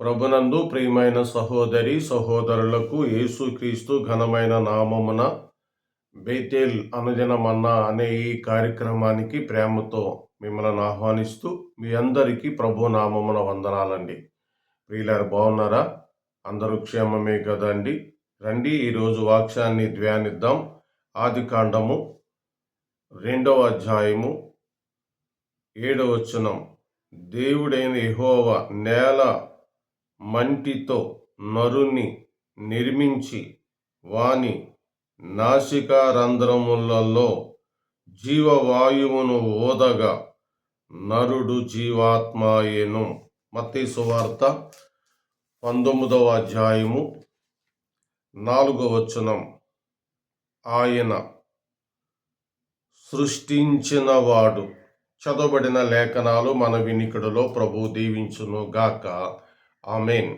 ప్రభునందు ప్రియమైన సహోదరి సహోదరులకు యేసుక్రీస్తు ఘనమైన నామమున బేతేల్ అనుదినమన్నా అనే ఈ కార్యక్రమానికి ప్రేమతో మిమ్మల్ని ఆహ్వానిస్తూ మీ అందరికీ ప్రభు నామమున వందనాలండి. ప్రియులారు బాగున్నారా? అందరూ క్షేమమే కదండి. రండి ఈరోజు వాక్యాన్ని ధ్యానిద్దాం. ఆది కాండము రెండవ అధ్యాయము ఏడవచనం దేవుడైన ఎహోవ నేల మంటితో నరుని నిర్మించి వాని నాసికా రంధ్రములలో జీవవాయువును ఓదగా నరుడు జీవాత్మాయేను. మత్తి సువార్త పంతొమ్మిదవ అధ్యాయము నాలుగవ వచనం. ఆయన సృష్టించినవాడు. చదవబడిన లేఖనాలు మన వినికిడిలో ప్రభు దీవించును గాక ఆమెన్.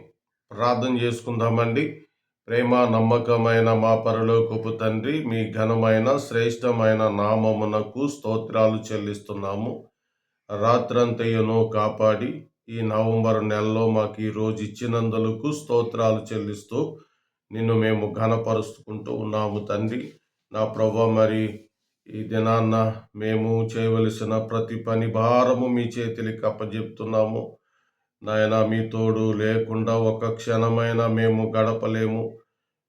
ప్రార్థన చేసుకుందామండి. ప్రేమ నమ్మకమైన మా పరలోకపు తండ్రి మీ ఘనమైన శ్రేష్టమైన నామమునకు స్తోత్రాలు చెల్లిస్తున్నాము. రాత్రంతయ్యను కాపాడి ఈ నవంబర్ నెలలో మాకు ఈరోజు ఇచ్చినందులకు స్తోత్రాలు చెల్లిస్తూ నిన్ను మేము ఘనపరుచుకుంటూ ఉన్నాము తండ్రి. నా ప్రభా మరి ఈ దినాన్న మేము చేయవలసిన ప్రతి పని భారము మీ చేతులకి అప్పజెప్తున్నాము. నాయన మీ తోడు లేకుండా ఒక క్షణమైనా మేము గడపలేము.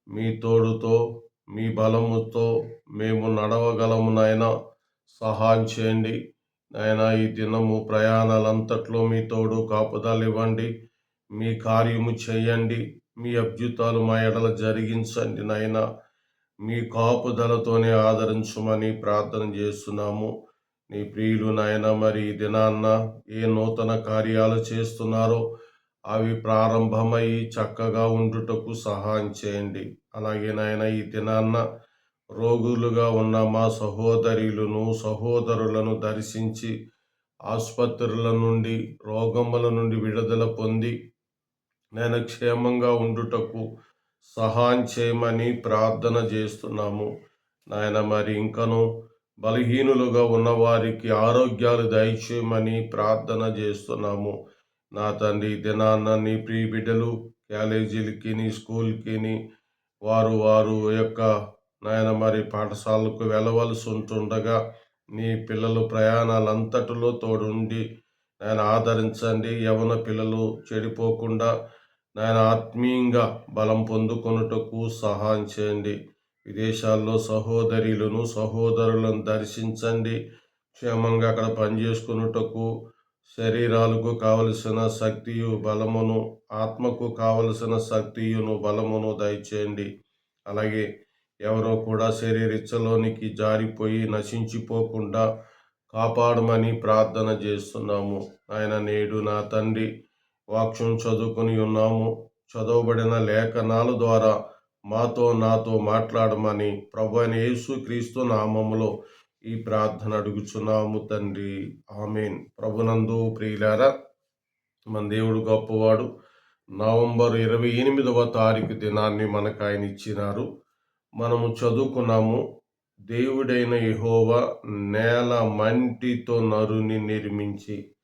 మీ తోడుతో మీ బలముతో మేము నడవగలము నాయన. సహాయం చేయండి. నాయన ఈ దినము ప్రయాణాలంతట్లో మీ తోడు కాపుదాలు ఇవ్వండి. మీ కార్యము చేయండి. మీ అభ్యుతాలు మా ఎడల జరిగించండి నాయన. మీ కాపుదలతోనే ఆదరించమని ప్రార్థన చేస్తున్నాము. నీ ప్రియులు నాయన మరి ఈ దినాన్న ఏ నూతన కార్యాలు చేస్తున్నారో అవి ప్రారంభమై చక్కగా ఉండుటకు సహాయం చేయండి. అలాగే నాయన ఈ దినాన్న రోగులుగా ఉన్న మా సహోదరులను సహోదరులను దర్శించి ఆసుపత్రుల నుండి రోగముల నుండి విడుదల పొంది నేను క్షేమంగా ఉండుటకు సహాయం చేయమని ప్రార్థన చేస్తున్నాము. నాయన మరి ఇంకను బలహీనులుగా ఉన్నవారికి ఆరోగ్యాలు దయచేయమని ప్రార్థన చేస్తున్నాము. నా తండ్రి దినాన్న నీ ప్రియ బిడ్డలు కాలేజీలకి స్కూల్కి వారు వారు యొక్క నాయన మరి పాఠశాలకు వెళ్ళవలసి ఉంటుండగా నీ పిల్లలు ప్రయాణాలంతటిలో తోడుండి నాయన ఆదరించండి. యవన పిల్లలు చెడిపోకుండా నాయన ఆత్మీయంగా బలం పొందుకొనుటకు సహాయం చేయండి. విదేశాల్లో సహోదరులను సహోదరులను దర్శించండి. క్షేమంగా అక్కడ పనిచేసుకున్నటకు శరీరాలకు కావలసిన శక్తియు బలమును ఆత్మకు కావలసిన శక్తియును బలమును దయచేయండి. అలాగే ఎవరో కూడా శరీరిచ్చలోనికి జారిపోయి నశించిపోకుండా కాపాడమని ప్రార్థన చేస్తున్నాము. ఆయన నేడు నా తండ్రి వాక్యం చదువుకుని ఉన్నాము. చదవబడిన లేఖనాల ద్వారా మాతో నాతో మాట్లాడమని ప్రభు అయిన యేసు క్రీస్తు నామములో ఈ ప్రార్థన అడుగుచున్నాము తండ్రి. ఆమెన్. ప్రభునందు ప్రియులారా మన దేవుడు గొప్పవాడు నవంబర్ ఇరవై ఎనిమిదవ తారీఖు దినాన్ని మనకు ఆయన ఇచ్చినారు. మనము చదువుకున్నాము దేవుడైన యెహోవా నేల మంటితో నరుని నిర్మించి.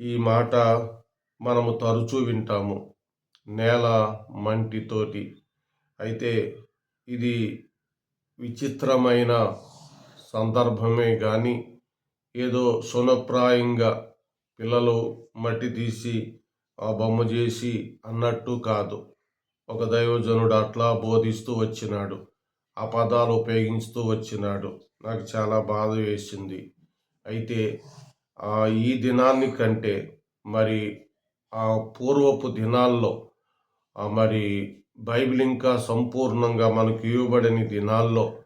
ఈ మాట మనము తరచూ వింటాము నేల మంటితోటి అయితే ఇది విచిత్రమైన సందర్భమే కానీ ఏదో సునప్రాయంగా పిల్లలు మట్టి తీసి ఆ బొమ్మ చేసి అన్నట్టు కాదు. ఒక దైవజనుడు అట్లా బోధిస్తూ వచ్చినాడు. ఆ పదాలు ఉపయోగిస్తూ వచ్చినాడు. నాకు చాలా బాధ వేసింది. అయితే ఆ ఈ దినాన్ని కంటే మరి ఆ పూర్వపు దినాల్లో మరి బైబిల్ ఇంకా సంపూర్ణంగా మనకు ఇవ్వబడని దినాల్లో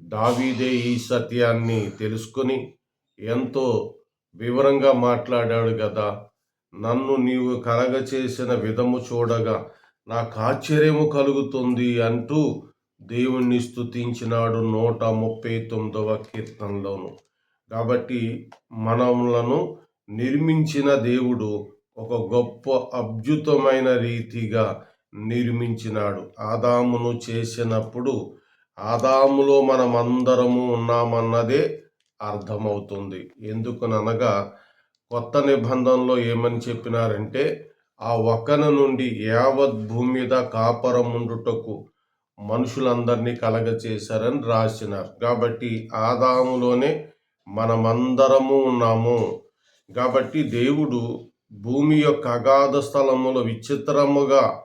దావీదే ఈ సత్యాన్ని తెలుసుకొని ఎంతో వివరంగా మాట్లాడాడు కదా నన్ను నీవు కలగచేసిన విధము చూడగా నాకు ఆశ్చర్యము కలుగుతుంది అంటూ దేవుణ్ణి స్తుతించినాడు నూట ముప్పై తొమ్మిదవ కీర్తనలోను. కాబట్టి మనములను నిర్మించిన దేవుడు ఒక గొప్ప అద్భుతమైన రీతిగా నిర్మించినాడు. ఆదామును చేసినప్పుడు ఆదాములో మనమందరము ఉన్నామన్నదే అర్థమవుతుంది. ఎందుకనగా కొత్త నిబంధనలో ఏమని చెప్పినారంటే ఆ ఒక్కన నుండి యావత్ భూమి మీద కాపరముండుటకు మనుషులందరినీ కలగచేశారని రాసినారు. కాబట్టి ఆదాములోనే మనమందరము ఉన్నాము. కాబట్టి దేవుడు భూమి యొక్క అగాధ స్థలములో విచిత్రముగా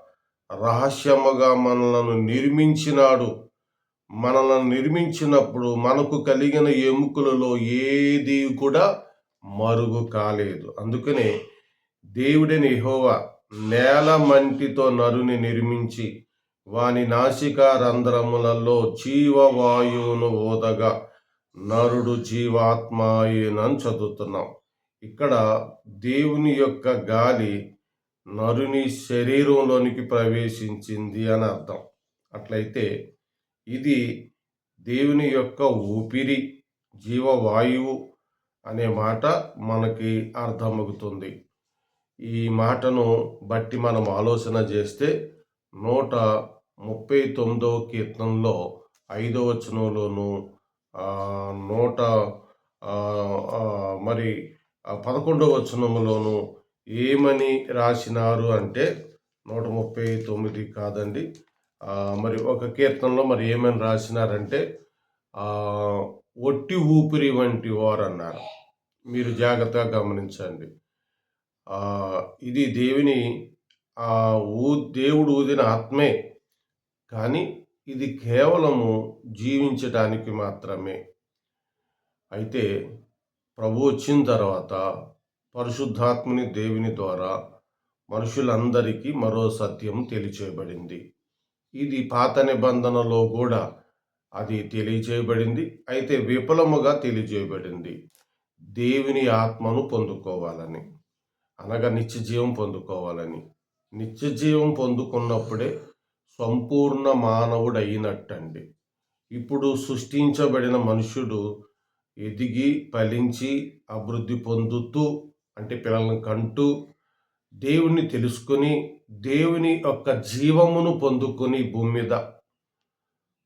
రహస్యముగా మనలను నిర్మించినాడు. మనలను నిర్మించినప్పుడు మనకు కలిగిన ఎముకలలో ఏది కూడా మరుగు కాలేదు. అందుకనే దేవుడిని హోవ నేల మంటితో నరుని నిర్మించి వాని నాసికా రంధ్రములలో జీవవాయువును ఓదగా నరుడు జీవాత్మాయేనని చదువుతున్నాం. ఇక్కడ దేవుని యొక్క గాలి నరుని శరీరంలోనికి ప్రవేశించింది అని అర్థం. అట్లయితే ఇది దేవుని యొక్క ఊపిరి జీవవాయువు అనే మాట మనకి అర్థమవుతుంది. ఈ మాటను బట్టి మనం ఆలోచన చేస్తే నూట ముప్పై తొమ్మిదవ కీర్తనలో ఐదవ వచనంలోను నూట మరి పదకొండవ వచనంలోను ఏమని రాసినారు అంటే నూట ముప్పై తొమ్మిది కాదండి. మరి ఒక కీర్తనలో మరి ఏమని రాసినారంటే ఒట్టి ఊపిరి వంటి వారు అన్నారు మీరు జాగ్రత్తగా గమనించండి. ఇది దేవుని ఆ, ఊ దేవుడు ఊదిన ఆత్మే కానీ ఇది కేవలము జీవించడానికి మాత్రమే. అయితే ప్రభు వచ్చిన తర్వాత పరిశుద్ధాత్మని దేవుని ద్వారా మనుషులందరికీ మరో సత్యం తెలియచేయబడింది. ఇది పాత నిబంధనలో కూడా అది తెలియచేయబడింది అయితే విఫలముగా తెలియజేయబడింది దేవుని ఆత్మను పొందుకోవాలని అనగా నిత్య జీవం పొందుకోవాలని. నిత్య జీవం పొందుకున్నప్పుడే సంపూర్ణ మానవుడు అయినట్టండి ఇప్పుడు సృష్టించబడిన మనుషుడు ఎదిగి ఫలించి అభివృద్ధి పొందుతూ అంటే పిల్లలను కంటూ దేవుణ్ణి తెలుసుకొని దేవుని యొక్క జీవమును పొందుకొని భూమి మీద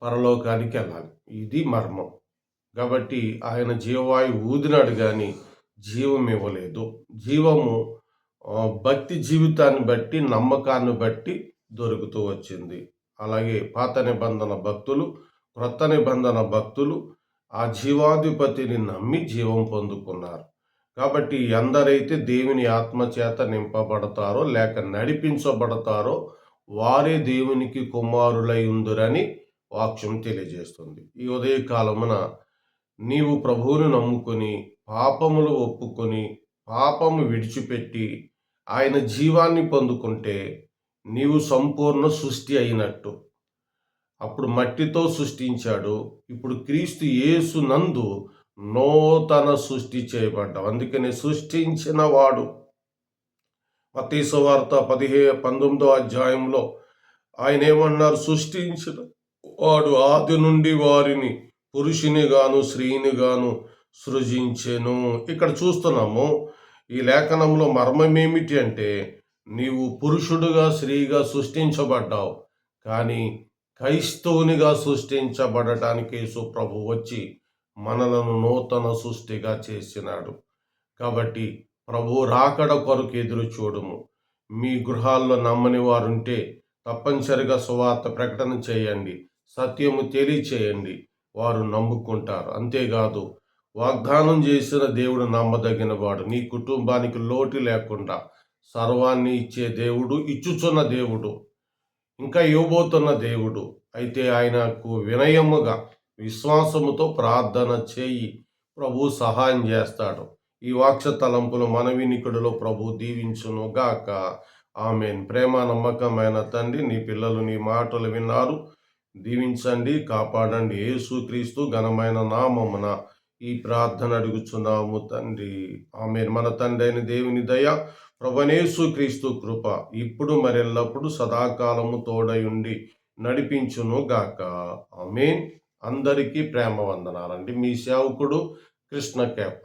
పరలోకానికి వెళ్ళాలి. ఇది మర్మం. కాబట్టి ఆయన జీవవాయు ఊదినాడు కానీ జీవం ఇవ్వలేదు. జీవము భక్తి జీవితాన్ని బట్టి నమ్మకాన్ని బట్టి దొరుకుతూ వచ్చింది. అలాగే పాత నిబంధన భక్తులు క్రొత్త నిబంధన భక్తులు ఆ జీవాధిపతిని నమ్మి జీవం పొందుకున్నారు. కాబట్టి ఎందరైతే దేవుని ఆత్మ చేత నింపబడతారో లేక నడిపించబడతారో వారే దేవునికి కుమారులై ఉందరని వాక్యం తెలియజేస్తుంది. ఈ ఉదయకాలమున నీవు ప్రభువును నమ్ముకొని పాపములు ఒప్పుకొని పాపము విడిచిపెట్టి ఆయన జీవాన్ని పొందుకుంటే నీవు సంపూర్ణ సృష్టి అయినట్టు. అప్పుడు మట్టితో సృష్టించాడు. ఇప్పుడు క్రీస్తు యేసు నందు నూతన సృష్టి చేయబడ్డావు. అందుకని సృష్టించిన వాడు. మతీస వార్త పదిహే పంతొమ్మిదో అధ్యాయంలో ఆయన ఏమన్నారు? సృష్టించిన వాడు ఆది నుండి వారిని పురుషుని గాను స్త్రీని గాను సృజించెను. ఇక్కడ చూస్తున్నాము ఈ లేఖనంలో మర్మం ఏమిటి అంటే నీవు పురుషుడుగా స్త్రీగా సృష్టించబడ్డావు కానీ క్రైస్తవునిగా సృష్టించబడటానికి యేసు ప్రభు వచ్చి మనలను నూతన సృష్టిగా చేసినాడు. కాబట్టి ప్రభు రాకడ కొరకు ఎదురు చూడము. మీ గృహాల్లో నమ్మని వారుంటే తప్పనిసరిగా సువార్త ప్రకటన చేయండి. సత్యము తెలియచేయండి. వారు నమ్ముకుంటారు. అంతేకాదు వాగ్దానం చేసిన దేవుడు నమ్మదగిన వాడు నీ కుటుంబానికి లోటు లేకుండా సర్వాన్ని ఇచ్చే దేవుడు ఇచ్చుచున్న దేవుడు ఇంకా ఇవ్వబోతున్న దేవుడు. అయితే ఆయనకు వినయముగా విశ్వాసముతో ప్రార్థన చేయి. ప్రభు సహాయం చేస్తాడు. ఈ వాక్ష తలంపులు మన వినికుడిలో ప్రభు దీవించును గాక ఆమెన్. ప్రేమ నమ్మకమైన తండ్రి నీ పిల్లలు నీ మాటలు విన్నారు. దీవించండి కాపాడండి. యేసుక్రీస్తు ఘనమైన నామమున ఈ ప్రార్థన అడుగుచున్నాము తండ్రి. ఆమె మన తండ్రి అయిన దేవుని దయ ప్రభనేసు క్రీస్తు కృప ఇప్పుడు మరెల్లప్పుడు సదాకాలము తోడయుండి నడిపించును గాక ఆమెన్. అందరికీ ప్రేమ వందనాలండి. మీ సేవకుడు కృష్ణ కేప